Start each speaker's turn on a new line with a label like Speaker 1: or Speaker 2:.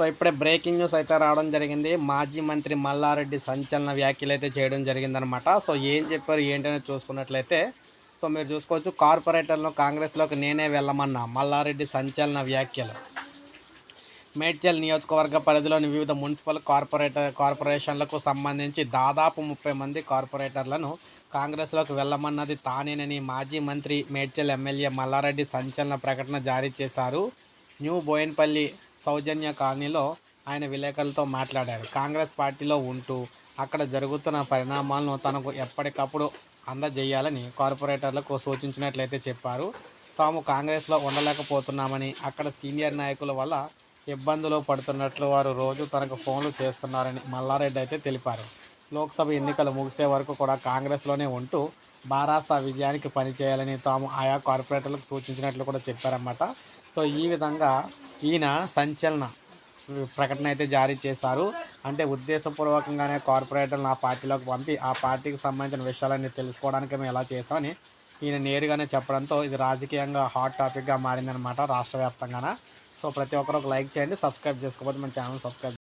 Speaker 1: So ఇప్పుడే breaking news అయితే రావడం జరిగింది. మాజీ మంత్రి మల్లారెడ్డి సంచలన వ్యాఖ్యలు అయితే చేయడం జరిగిందనమాట సో ఏం చెప్పారు ఏంటనేది చూసుకున్నట్లయితే సో మీరు చూసుకోవచ్చు కార్పొరేటర్లో కాంగ్రెస్లోకి నేనే వెళ్ళమన్నా మల్లారెడ్డి సంచలన వ్యాఖ్యలు. మేడ్చల్ నియోజకవర్గ పరిధిలోని వివిధ మున్సిపల్ కార్పొరేటర్ కార్పొరేషన్లకు సంబంధించి దాదాపు ముప్పై మంది కార్పొరేటర్లను కాంగ్రెస్లోకి వెళ్ళమన్నది తానేనని మాజీ మంత్రి మేడ్చల్ ఎమ్మెల్యే మల్లారెడ్డి సంచలన ప్రకటన జారీ చేశారు. న్యూ బోయన్పల్లి సౌజన్య కాలనీలో ఆయన విలేకరులతో మాట్లాడారు. కాంగ్రెస్ పార్టీలో ఉంటూ అక్కడ జరుగుతున్న పరిణామాలను తనకు ఎప్పటికప్పుడు అందజేయాలని కార్పొరేటర్లకు సూచించినట్లయితే చెప్పారు. తాము కాంగ్రెస్లో ఉండలేకపోతున్నామని అక్కడ సీనియర్ నాయకుల వల్ల ఇబ్బందులు పడుతున్నట్లు వారు రోజు తనకు ఫోన్లు చేస్తున్నారని మల్లారెడ్డి అయితే తెలిపారు. లోక్సభ ఎన్నికలు ముగిసే వరకు కూడా కాంగ్రెస్లోనే ఉంటూ బారాసా విజయానికి పనిచేయాలని తాము ఆయా కార్పొరేటర్లకు సూచించినట్లు కూడా చెప్పారన్నమాట. సో ఈ విధంగా ఈయన సంచలన ప్రకటన అయితే జారీ చేశారు. అంటే ఉద్దేశపూర్వకంగానే కార్పొరేటర్లు ఆ పార్టీలోకి పంపి ఆ పార్టీకి సంబంధించిన విషయాలన్నీ తెలుసుకోవడానికి మేము ఎలా చేసామని ఈయన నేరుగానే చెప్పడంతో ఇది రాజకీయంగా హాట్ టాపిక్గా మారిందనమాట రాష్ట్ర వ్యాప్తంగాన సో ప్రతి ఒక్కరు ఒక లైక్ చేయండి సబ్స్క్రైబ్ చేసుకోకపోతే మన ఛానల్ సబ్స్క్రైబ్